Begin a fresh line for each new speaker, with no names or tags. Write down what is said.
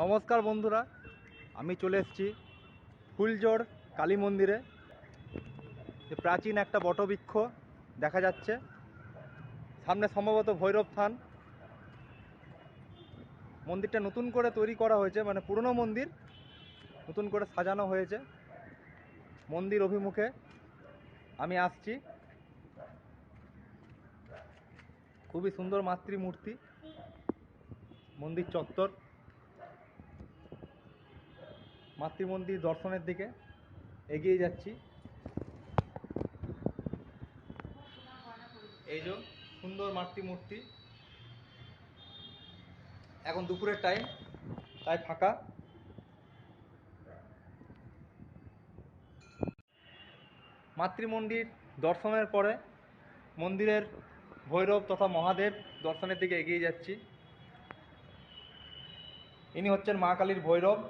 নমস্কার বন্ধুরা, আমি চলে এসেছি ফুলজোড় কালী মন্দিরে। যে প্রাচীন একটা বটবৃক্ষ দেখা যাচ্ছে। সামনে সম্ভবত ভৈরব থান মন্দিরটা নতুন করে তৈরি করা হয়েছে মানে পুরনো মন্দির নতুন করে সাজানো হয়েছে। মন্দির অভিমুখে আমি আসছি। খুবই সুন্দর মাতৃমূর্তি, মন্দির চত্বর। মাতৃমন্দির দর্শনের দিকে এগিয়ে যাচ্ছি। এই যে সুন্দর মাতৃমূর্তি। এখন দুপুরের টাইম তাই ফাঁকা। মাতৃমন্দির দর্শনের পরে মন্দিরের ভৈরব তথা মহাদেব দর্শনের দিকে এগিয়ে যাচ্ছি। ইনি হচ্ছেন মা কালীর ভৈরব।